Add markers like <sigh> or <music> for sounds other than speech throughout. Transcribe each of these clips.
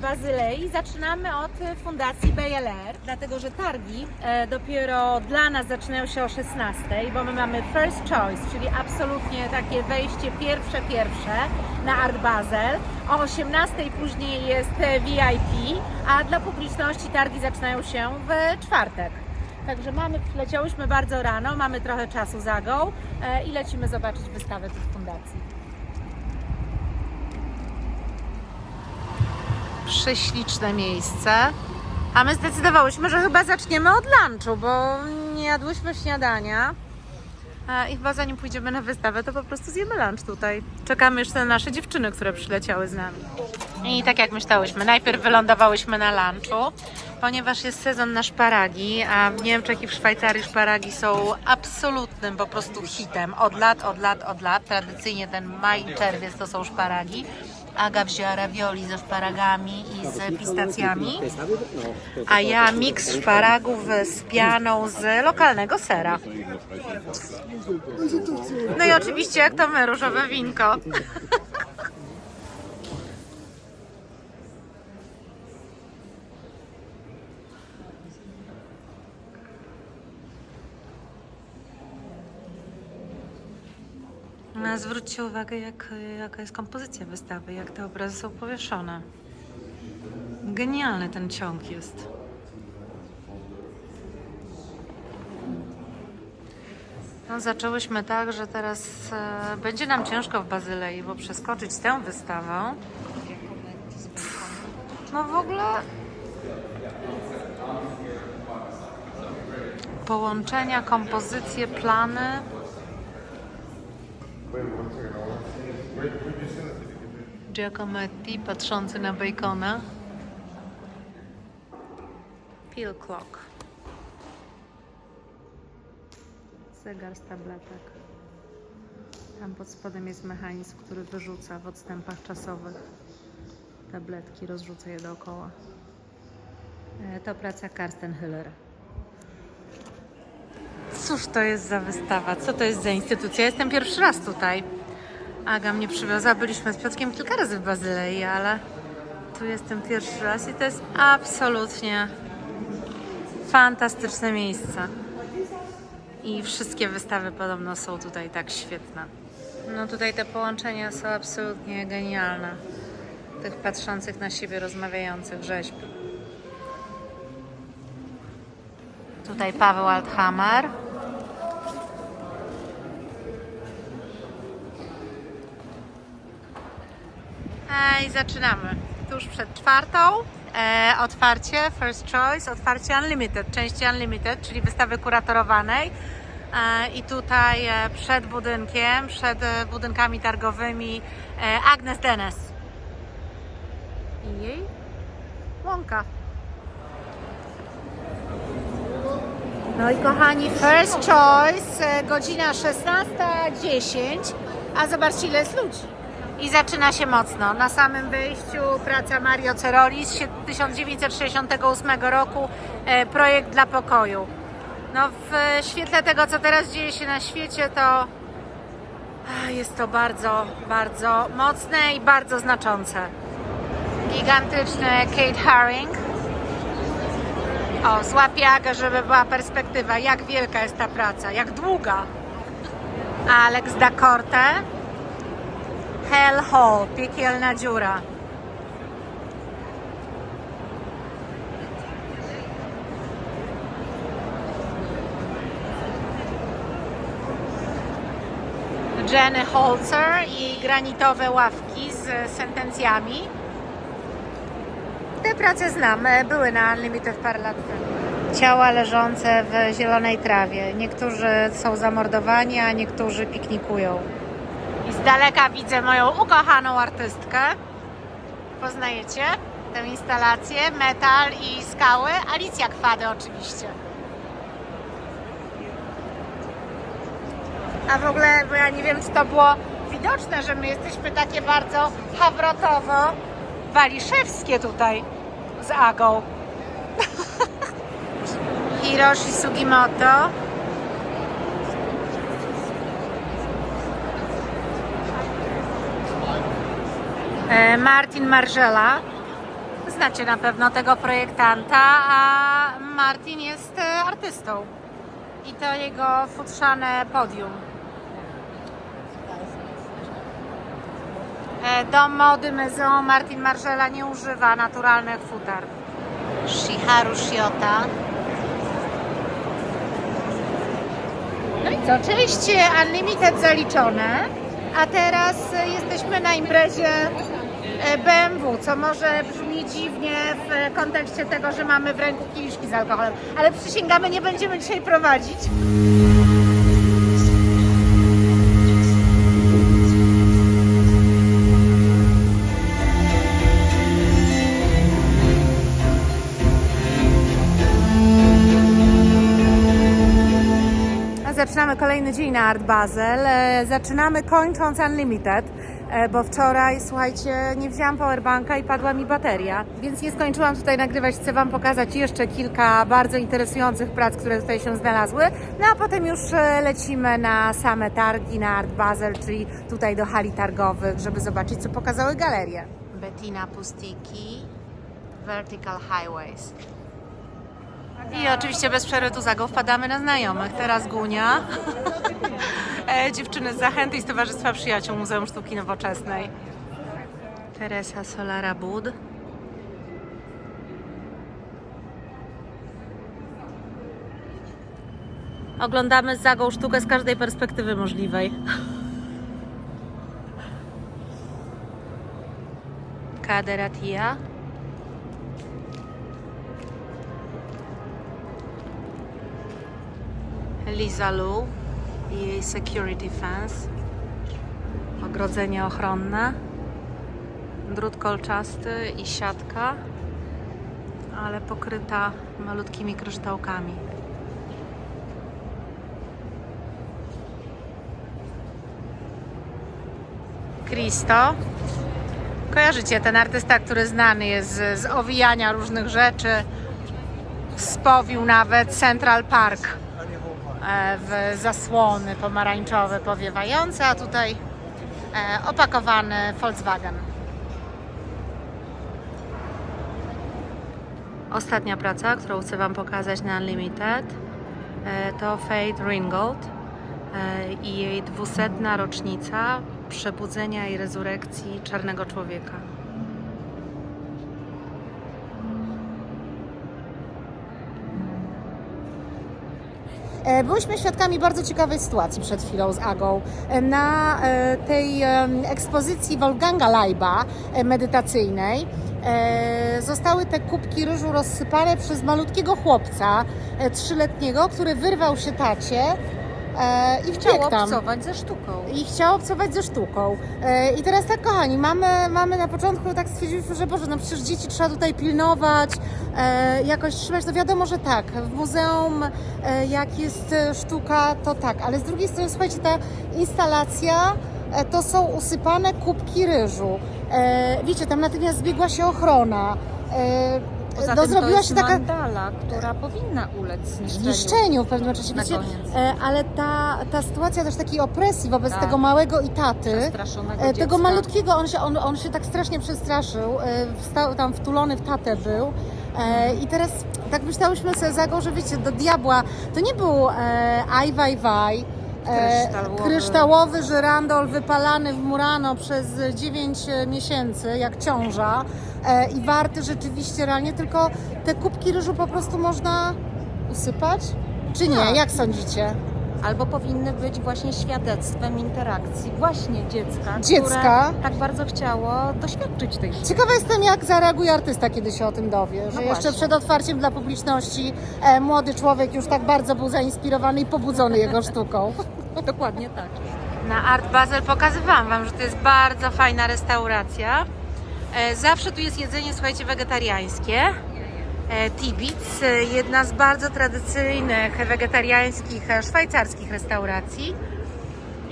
Bazylei. Zaczynamy od Fundacji BLR, dlatego że targi e, dopiero dla nas zaczynają się o 16, bo my mamy first choice, czyli absolutnie takie wejście pierwsze, pierwsze na Art Basel. O 18 później jest e, VIP, a dla publiczności targi zaczynają się w czwartek. Także mamy, przyleciałyśmy bardzo rano, mamy trochę czasu za go e, i lecimy zobaczyć wystawę tych fundacji. Prześliczne miejsce. A my zdecydowałyśmy, że chyba zaczniemy od lunchu, bo nie jadłyśmy śniadania. E, I chyba zanim pójdziemy na wystawę, to po prostu zjemy lunch tutaj. Czekamy jeszcze na nasze dziewczyny, które przyleciały z nami. I tak jak myślałyśmy, najpierw wylądowałyśmy na lunchu, ponieważ jest sezon na szparagi, a w Niemczech i w Szwajcarii szparagi są absolutnym po prostu hitem. Od lat, od lat, od lat. Tradycyjnie ten maj, czerwiec to są szparagi. Aga wzięła ravioli ze szparagami i z pistacjami, a ja miks szparagów z pianą z lokalnego sera. No i oczywiście jak to my, różowe winko. <laughs> No, zwróćcie uwagę, jak, jaka jest kompozycja wystawy, jak te obrazy są powieszone. Genialny ten ciąg jest. No, zaczęłyśmy tak, że teraz e, będzie nam ciężko w Bazylei, bo przeskoczyć tę wystawę. No w ogóle. Połączenia, kompozycje, plany. Giacometti patrzący na Bacona. Peel clock. Zegar z tabletek. Tam pod spodem jest mechanizm, który wyrzuca w odstępach czasowych tabletki, rozrzuca je dookoła. E, To praca Karsten Hüller. Cóż to jest za wystawa? Co to jest za instytucja? Jestem pierwszy raz tutaj. Aga mnie przywiozła. Byliśmy z Piotrkiem kilka razy w Bazylei, ale tu jestem pierwszy raz i to jest absolutnie fantastyczne miejsce. I wszystkie wystawy podobno są tutaj tak świetne. No tutaj te połączenia są absolutnie genialne. Tych patrzących na siebie, rozmawiających rzeźb. Tutaj Paweł Althammer. E, I zaczynamy. Tuż przed czwartą. E, otwarcie, first choice, otwarcie Unlimited, części Unlimited, czyli wystawy kuratorowanej. E, I tutaj e, przed budynkiem, przed e, budynkami targowymi e, Agnes Dennis. I jej łąka. No i kochani, first choice, e, godzina 16.10, a zobaczcie ile jest ludzi. I zaczyna się mocno. Na samym wyjściu praca Mario Ceroli z sie- 1968 roku, e, projekt dla pokoju. No w świetle tego, co teraz dzieje się na świecie, to jest to bardzo, bardzo mocne i bardzo znaczące. Gigantyczny Kate Haring. O, złapię żeby była perspektywa, jak wielka jest ta praca, jak długa. Alex da Corte. Hell Hole, piekielna dziura. Jenny Holzer i granitowe ławki z sentencjami. Te prace znam, były na Unlimited parę lat temu. Ciała leżące w zielonej trawie. Niektórzy są zamordowani, a niektórzy piknikują. I z daleka widzę moją ukochaną artystkę. Poznajecie tę instalację? Metal i skały. Alicja Kwady oczywiście. A w ogóle, bo ja nie wiem, czy to było widoczne, że my jesteśmy takie bardzo hawrotowo waliszewskie tutaj z Agą. <laughs> Hiroshi Sugimoto. Martin Marżela znacie na pewno tego projektanta, a Martin jest e, artystą. I to jego futrzane podium. E, Do mody Maison Martin Margiela nie używa naturalnych futer. Shiharu Shiota. No i co, część Unlimited zaliczone, a teraz e, jesteśmy na imprezie e, BMW, co może brzmi dziwnie w kontekście tego, że mamy w ręku kieliszki z alkoholem, ale przysięgamy, nie będziemy dzisiaj prowadzić. Zaczynamy kolejny dzień na Art Basel. E, Zaczynamy kończąc Unlimited, e, bo wczoraj, słuchajcie, nie wzięłam powerbanka i padła mi bateria, więc nie skończyłam tutaj nagrywać. Chcę Wam pokazać jeszcze kilka bardzo interesujących prac, które tutaj się znalazły. No a potem już e, lecimy na same targi na Art Basel, czyli tutaj do hali targowych, żeby zobaczyć, co pokazały galerie. Bettina Pustiki, Vertical Highways. I oczywiście bez przerwy Zago wpadamy na znajomych. Teraz Gunia, <laughs> e, dziewczyny z Zachęty i z Towarzystwa Przyjaciół Muzeum Sztuki Nowoczesnej. Teresa Solara Bud. Oglądamy z Zagą sztukę z każdej perspektywy możliwej. <laughs> Kaderatia. Liza Lu i jej Security Fence. Ogrodzenie ochronne. Drut kolczasty i siatka, ale pokryta malutkimi kryształkami. Cristo. Kojarzycie ten artysta, który znany jest z, z owijania różnych rzeczy. Spowił nawet Central Park w zasłony pomarańczowe powiewające, a tutaj e, opakowany Volkswagen. Ostatnia praca, którą chcę Wam pokazać na Unlimited, e, to Faith Ringgold e, i jej dwusetna rocznica przebudzenia i rezurekcji czarnego człowieka. E, Byłyśmy świadkami bardzo ciekawej sytuacji przed chwilą z Agą. E, Na e, tej ekspozycji Wolfganga Lajba e, medytacyjnej e, zostały te kubki ryżu rozsypane przez malutkiego chłopca e, trzyletniego, który wyrwał się tacie e, i Chciał wbiegł tam. obcować ze sztuką. I chciał obcować ze sztuką. E, I teraz tak, kochani, mamy, mamy na początku tak stwierdziliśmy, że Boże, no przecież dzieci trzeba tutaj pilnować, e, jakoś trzymać. No wiadomo, że tak. W muzeum, e, jak jest e, sztuka, to tak. Ale z drugiej strony, słuchajcie, ta instalacja e, to są usypane kubki ryżu. E, wiecie, tam natychmiast zbiegła się ochrona. E, Poza no, tym zrobiła to jest się taka mandala, która powinna ulec zniszczeniu. zniszczeniu w pewnym czasie. Wiecie, e, ale ta, ta sytuacja też takiej opresji wobec Tak. tego małego i taty. E, Tego dziecka. malutkiego, on się, on, on się tak strasznie przestraszył, e, wstał tam wtulony w tatę był. E, I teraz tak myślałyśmy sobie Zagą, że wiecie, do diabła to nie był e, aj, waj, waj. e, Kryształowy. kryształowy żyrandol wypalany w Murano przez 9 miesięcy, jak ciąża e, i warty rzeczywiście realnie, tylko te kubki ryżu po prostu można usypać? Czy nie? Tak. Jak sądzicie? Albo powinny być właśnie świadectwem interakcji właśnie dziecka, Dziecka. które tak bardzo chciało doświadczyć tej sztuki. Ciekawa jestem, jak zareaguje artysta, kiedy się o tym dowie, że No jeszcze właśnie. przed otwarciem dla publiczności e, młody człowiek już tak bardzo był zainspirowany i pobudzony jego sztuką. <laughs> Dokładnie tak. Na Art Basel pokazywałam Wam, że to jest bardzo fajna restauracja. E, Zawsze tu jest jedzenie, słuchajcie, wegetariańskie. E, Tibic, e, jedna z bardzo tradycyjnych wegetariańskich szwajcarskich restauracji.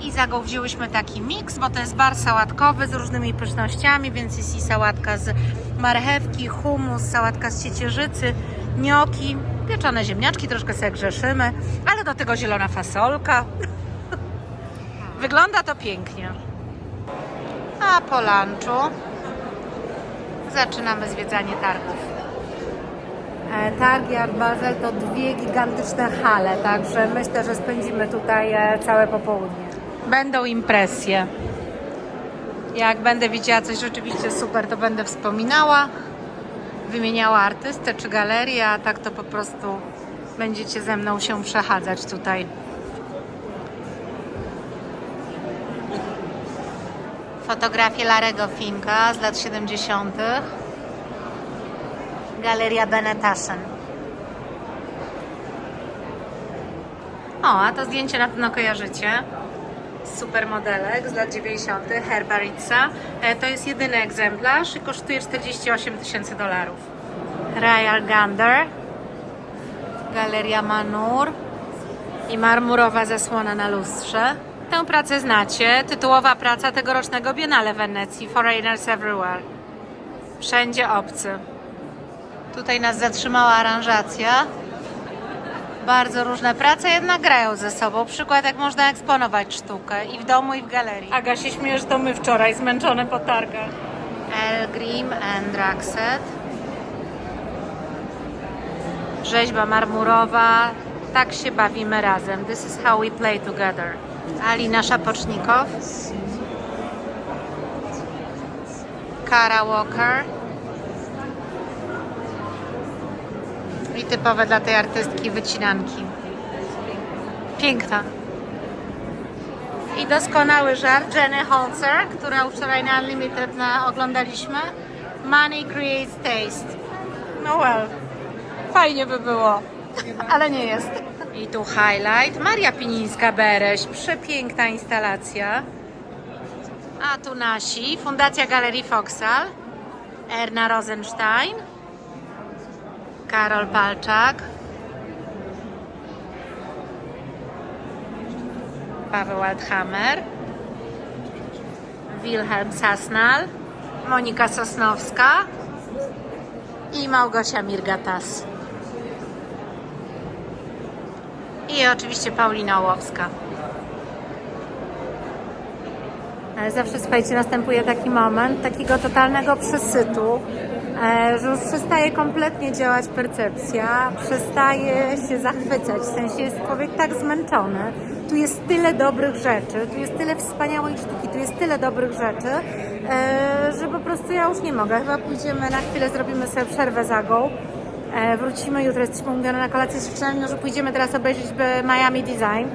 I za go wzięłyśmy taki miks, bo to jest bar sałatkowy z różnymi pysznościami, więc jest i sałatka z marchewki, humus, sałatka z ciecierzycy, gnioki, pieczone ziemniaczki, troszkę sobie grzeszymy, ale do tego zielona fasolka. <laughs> Wygląda to pięknie. A po lunchu zaczynamy zwiedzanie targów. E, Targi Art Basel to dwie gigantyczne hale, także myślę, że spędzimy tutaj e, całe popołudnie. Będą impresje. Jak będę widziała coś rzeczywiście super, to będę wspominała, wymieniała artystę czy galerię, a tak to po prostu będziecie ze mną się przechadzać tutaj. Fotografie Larego Finka z lat 70. Galeria Benetaschen. O, a to zdjęcie na pewno kojarzycie. Supermodelek z lat 90. Herbaritza. E, To jest jedyny egzemplarz i kosztuje 48 tysięcy dolarów. Royal Gander. Galeria Manur. I marmurowa zasłona na lustrze. Tę pracę znacie. Tytułowa praca tegorocznego Biennale w Wenecji. Foreigners Everywhere. Wszędzie obcy. Tutaj nas zatrzymała aranżacja. Bardzo różne prace jednak grają ze sobą. Przykład, jak można eksponować sztukę i w domu, i w galerii. Aga się śmieje, że to my wczoraj, zmęczone po targach. Elgrim and Raxet. Rzeźba marmurowa. Tak się bawimy razem. This is how we play together. Alina Szapocznikow. Kara Walker. I typowe dla tej artystki wycinanki. Piękna. I doskonały żart Jenny Holzer, która wczoraj na Unlimited oglądaliśmy. Money creates taste. No well, fajnie by było, ale nie jest. I tu highlight. Maria Pinińska-Bereś. Przepiękna instalacja. A tu nasi. Fundacja Galerii Foksal. Erna Rosenstein. Karol Palczak. Paweł Althammer. Wilhelm Sasnal. Monika Sosnowska. I Małgosia Mirgatas. I oczywiście Paulina Ołowska. Zawsze, słuchajcie, następuje taki moment takiego totalnego przesytu, e, że już przestaje kompletnie działać percepcja, przestaje się zachwycać, w sensie jest człowiek tak zmęczony. Tu jest tyle dobrych rzeczy, tu jest tyle wspaniałej sztuki, tu jest tyle dobrych rzeczy, e, że po prostu ja już nie mogę. Chyba pójdziemy na chwilę, zrobimy sobie przerwę za go. E, Wrócimy jutro, jesteśmy umówione na kolację z dziewczynami, no, że pójdziemy teraz obejrzeć Miami Design,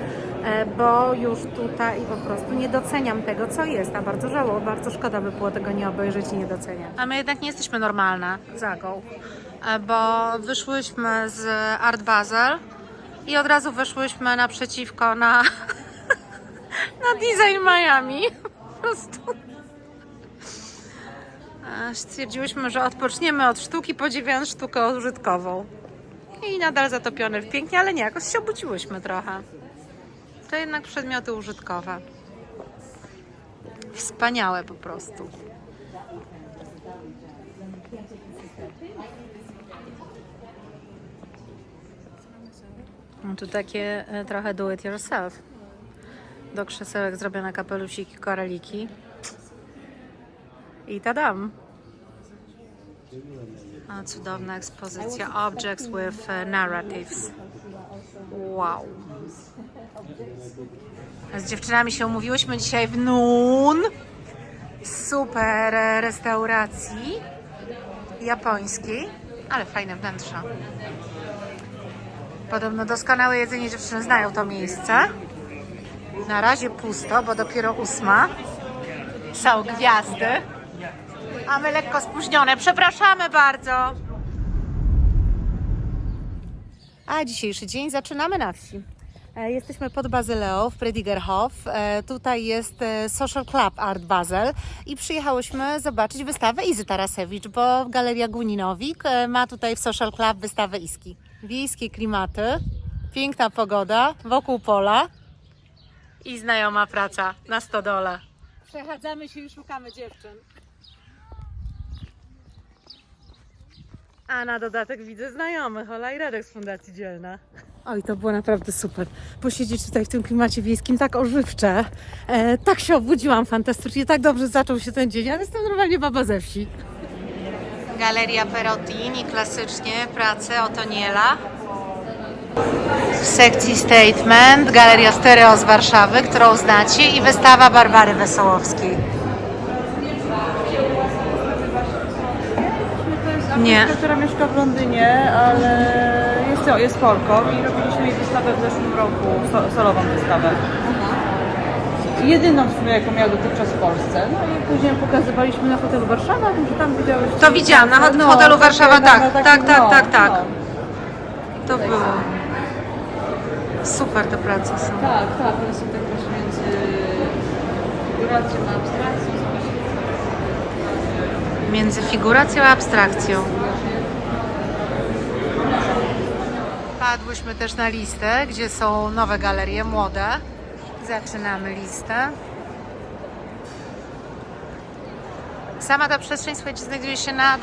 e, bo już tutaj po prostu nie doceniam tego, co jest, a bardzo żałuję, bardzo szkoda by było tego nie obejrzeć i nie doceniać. A my jednak nie jesteśmy normalne, Zagą, e, bo wyszłyśmy z Art Basel i od razu wyszłyśmy naprzeciwko na, <laughs> na Design Miami. Po prostu. Stwierdziłyśmy, że odpoczniemy od sztuki, podziwiając sztukę użytkową. I nadal zatopione w pięknie, ale nie, jakoś się obudziłyśmy trochę. To jednak przedmioty użytkowe. Wspaniałe po prostu. No tu takie e, trochę do it yourself. Do krzesełek zrobione kapelusiki, koraliki. I tadam. A cudowna ekspozycja Objects with e, Narratives. Wow. Z dziewczynami się umówiłyśmy dzisiaj w Nun. Super e, restauracji japońskiej, ale fajne wnętrza. Podobno doskonałe jedzenie dziewczyny znają to miejsce. Na razie pusto, bo dopiero ósma. Są gwiazdy. A my lekko spóźnione. Przepraszamy bardzo. A dzisiejszy dzień zaczynamy na wsi. E, Jesteśmy pod Bazyleą w Predigerhof. E, Tutaj jest e, Social Club Art Basel i przyjechałyśmy zobaczyć wystawę Izy Tarasewicz, bo Galeria Guninowik ma tutaj w Social Club wystawę Iski. Wiejskie klimaty, piękna pogoda, wokół pola. I znajoma praca na stodole. Przechadzamy się i szukamy dziewczyn. A na dodatek widzę znajomych, Ola i Radek z Fundacji Dzielna. Oj, to było naprawdę super. Posiedzieć tutaj w tym klimacie wiejskim, tak ożywcze. E, tak się obudziłam fantastycznie, tak dobrze zaczął się ten dzień, ale jestem normalnie baba ze wsi. Galeria Perotini, klasycznie prace Otoniela. W sekcji Statement Galeria Stereo z Warszawy, którą znacie i wystawa Barbary Wesołowskiej. Nie. Która mieszka w Londynie, ale jest, jest Polką i robiliśmy jej wystawę w zeszłym roku, so, solową wystawę. Jedyną w sumie, jaką miała dotychczas w Polsce. No i później pokazywaliśmy na hotelu Warszawa, może tam widziałeś. To widziałam, na hot- No, hotelu takie Warszawa, na- tak, na takim, tak, tak, no, tak, tak. no. To było. Super te prace są. Tak, tak, one są tak właśnie między figuracją a abstrakcją. Między figuracją a abstrakcją. Padłyśmy też na listę, gdzie są nowe galerie, młode. Zaczynamy listę. Sama ta przestrzeń, słuchajcie, znajduje się na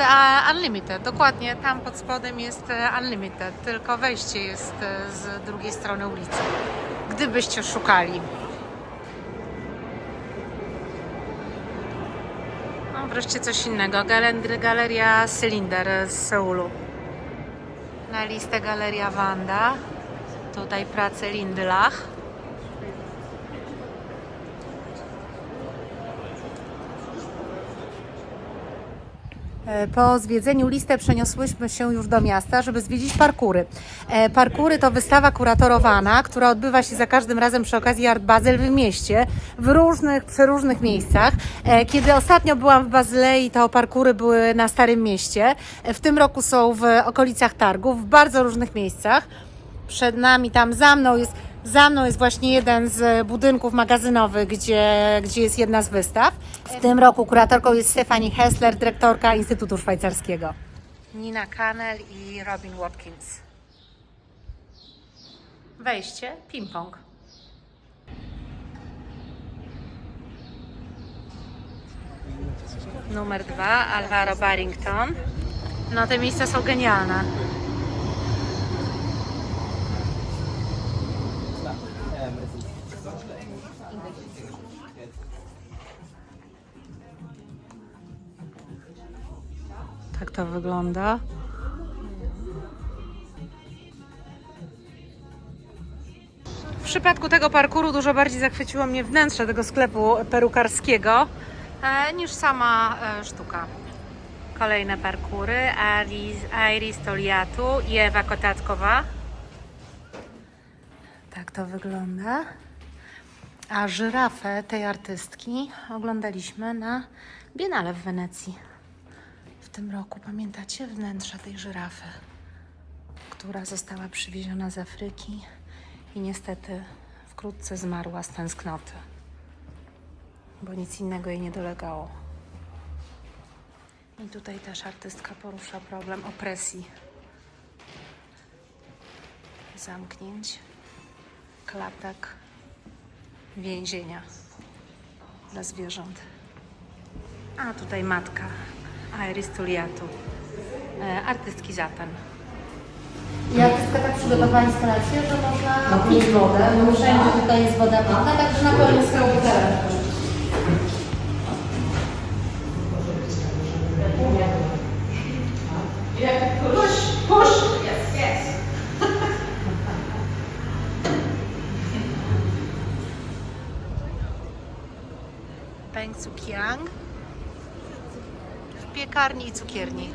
Unlimited. Dokładnie tam pod spodem jest e, Unlimited, tylko wejście jest e, z drugiej strony ulicy. Gdybyście szukali. Wreszcie coś innego. Galer- Galeria Cylinder z Seulu. Na listę Galeria Wanda. Tutaj prace Lindelach. Po zwiedzeniu listę przeniosłyśmy się już do miasta, żeby zwiedzić parkury. E, Parkury to wystawa kuratorowana, która odbywa się za każdym razem przy okazji Art Basel w mieście, w różnych, przeróżnych miejscach. E, Kiedy ostatnio byłam w Bazylei, to parkury były na Starym Mieście. E, W tym roku są w okolicach targów, w bardzo różnych miejscach. Przed nami, tam za mną jest, za mną jest właśnie jeden z budynków magazynowych, gdzie, gdzie jest jedna z wystaw. W tym roku kuratorką jest Stephanie Hessler, dyrektorka Instytutu Szwajcarskiego. Nina Kanel i Robin Watkins. Wejście, ping-pong. Numer dwa, Alvaro Barrington. No te miejsca są genialne. To wygląda. W przypadku tego parkuru dużo bardziej zachwyciło mnie wnętrze tego sklepu perukarskiego e, niż sama e, sztuka. Kolejne parkury. Iris, Toliatu i Ewa Kotatkowa. Tak to wygląda. A żyrafę tej artystki oglądaliśmy na Biennale w Wenecji. Tym roku, pamiętacie, wnętrze tej żyrafy, która została przywieziona z Afryki i niestety wkrótce zmarła z tęsknoty, bo nic innego jej nie dolegało. I tutaj też artystka porusza problem opresji, zamknięć, klatek, więzienia dla zwierząt. A tutaj matka Iris Tuliatu, e, artystki Zapen. I artystka tak przygotowała instalację, że można pić wodę, bo wszędzie tutaj jest woda pitna, także na pewno swoją buteleczkę. Peng Cukiang w piekarni i cukierni.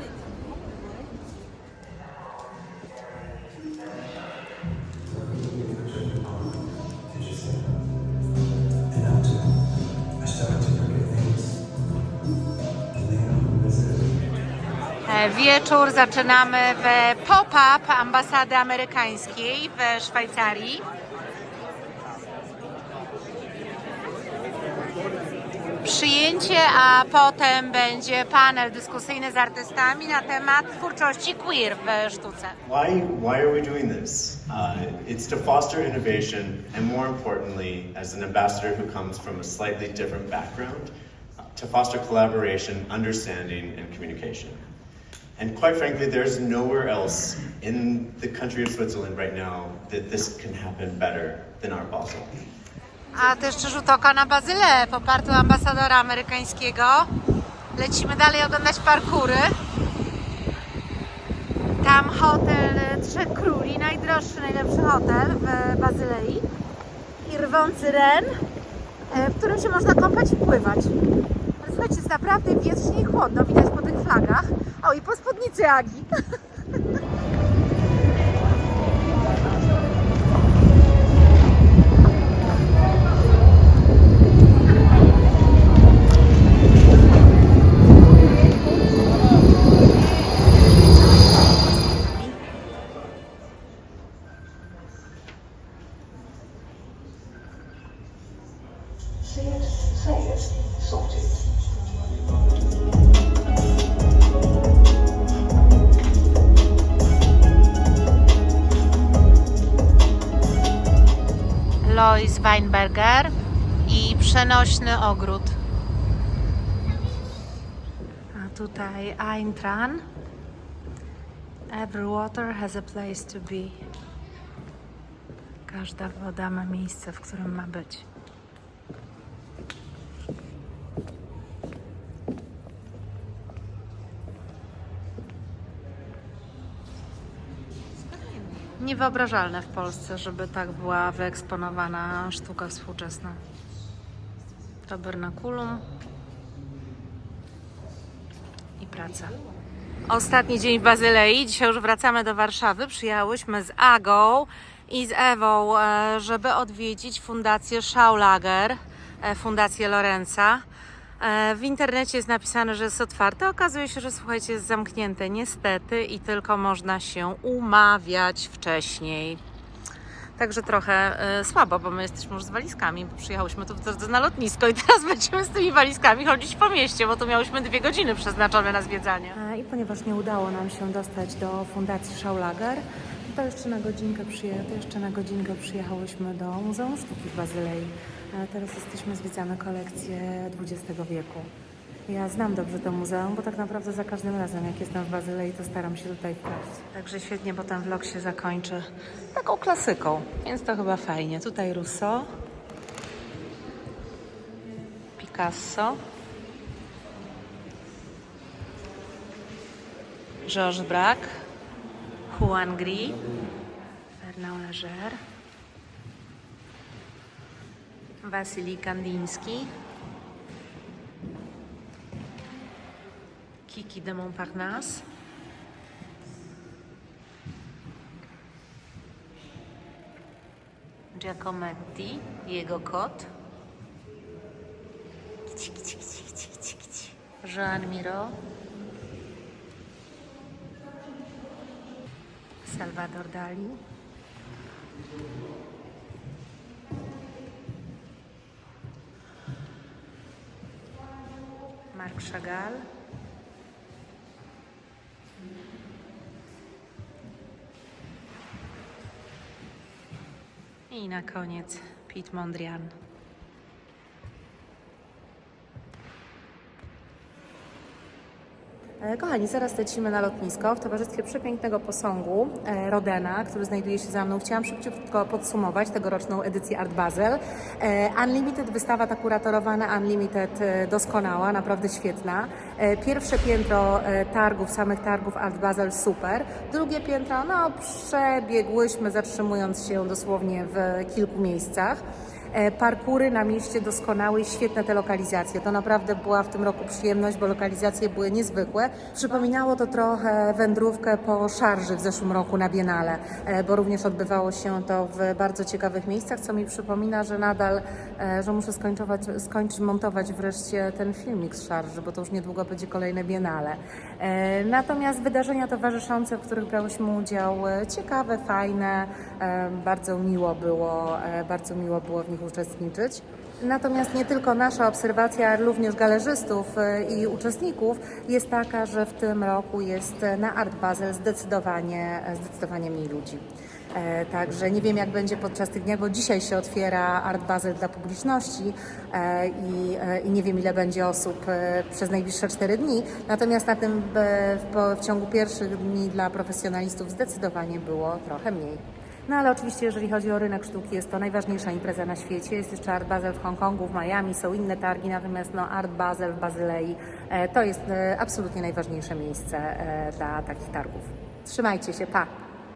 E, Wieczór zaczynamy w pop-up ambasady amerykańskiej w Szwajcarii. A potem będzie panel dyskusyjny z artystami na temat twórczości queer w sztuce. Why, why are we doing this? Uh, it's to foster innovation, and more importantly, as an ambassador who comes from a slightly different background, uh, to foster collaboration, understanding, and communication. And quite frankly, there's nowhere else in the country of Switzerland right now that this can happen better than our Basel. A też rzut oka na Bazylę, popartu ambasadora amerykańskiego. Lecimy dalej oglądać parkury. Tam hotel Trzech Króli, najdroższy, najlepszy hotel w Bazylei. I rwący Ren, e, w którym się można kąpać i pływać. Ale słuchajcie, jest naprawdę wietrznie i chłodno, widać po tych flagach. O, i po spódnicy Agi. <laughs> Weinberger i przenośny ogród. A tutaj Eintran. Every water has a place to be. Każda woda ma miejsce, w którym ma być. Niewyobrażalne w Polsce, żeby tak była wyeksponowana sztuka współczesna. Tabernakulum i praca. Ostatni dzień w Bazylei. Dzisiaj już wracamy do Warszawy. Przyjechałyśmy z Agą i z Ewą, e, żeby odwiedzić Fundację Schaulager, e, Fundację Lorenza. E, W internecie jest napisane, że jest otwarte. Okazuje się, że słuchajcie, jest zamknięte niestety i tylko można się umawiać wcześniej. Także trochę e, słabo, bo my jesteśmy już z walizkami. Przyjechałyśmy tu na lotnisko i teraz <laughs> będziemy z tymi walizkami chodzić po mieście, bo tu miałyśmy dwie godziny przeznaczone na zwiedzanie. E, I ponieważ nie udało nam się dostać do Fundacji Schaulager, to jeszcze na godzinkę, przyje- to jeszcze na godzinkę przyjechałyśmy do Muzeum Sztuki w Bazylei. E, Teraz jesteśmy, zwiedzamy kolekcję XX wieku. Ja znam dobrze to muzeum, bo tak naprawdę za każdym razem, jak jestem w Bazylei, to staram się tutaj wpaść. Także świetnie, bo ten vlog się zakończy taką klasyką, więc to chyba fajnie. Tutaj Rousseau, Picasso, Georges Braque, Juan Gris, Fernand Léger, Wasyli Kandiński, Kiki de Montparnasse, Giacometti, jego kot, kici. Jean Miro, Salvador Dali. Chagall. I na koniec Pete Mondrian. E, Kochani, zaraz lecimy na lotnisko w towarzystwie przepięknego posągu e, Rodena, który znajduje się za mną. Chciałam szybciutko podsumować tegoroczną edycję Art Basel. E, Unlimited, wystawa ta kuratorowana, Unlimited e, doskonała, naprawdę świetna. E, Pierwsze piętro e, targów, samych targów Art Basel super. Drugie piętro, no przebiegłyśmy, zatrzymując się dosłownie w kilku miejscach. E, Parkury na mieście doskonałe i świetne te lokalizacje. To naprawdę była w tym roku przyjemność, bo lokalizacje były niezwykłe. Przypominało to trochę wędrówkę po szarży w zeszłym roku na Biennale, e, bo również odbywało się to w bardzo ciekawych miejscach, co mi przypomina, że nadal, że muszę skończować, skończyć montować wreszcie ten filmik z szarży, bo to już niedługo będzie kolejne Biennale. E, Natomiast wydarzenia towarzyszące, w których brałyśmy udział, e, ciekawe, fajne, e, bardzo miło było, e, bardzo miło było w nich uczestniczyć. Natomiast nie tylko nasza obserwacja, ale również galerzystów e, i uczestników jest taka, że w tym roku jest e, na Art Basel zdecydowanie, e, zdecydowanie mniej ludzi. E, Także nie wiem, jak będzie podczas tych dni, bo dzisiaj się otwiera Art Basel dla publiczności e, i, e, i nie wiem, ile będzie osób przez najbliższe cztery dni. Natomiast na tym w, w ciągu pierwszych dni dla profesjonalistów zdecydowanie było trochę mniej. No ale oczywiście, jeżeli chodzi o rynek sztuki, jest to najważniejsza impreza na świecie. Jest jeszcze Art Basel w Hongkongu, w Miami, są inne targi, natomiast no, Art Basel w Bazylei to jest absolutnie najważniejsze miejsce dla takich targów. Trzymajcie się, pa!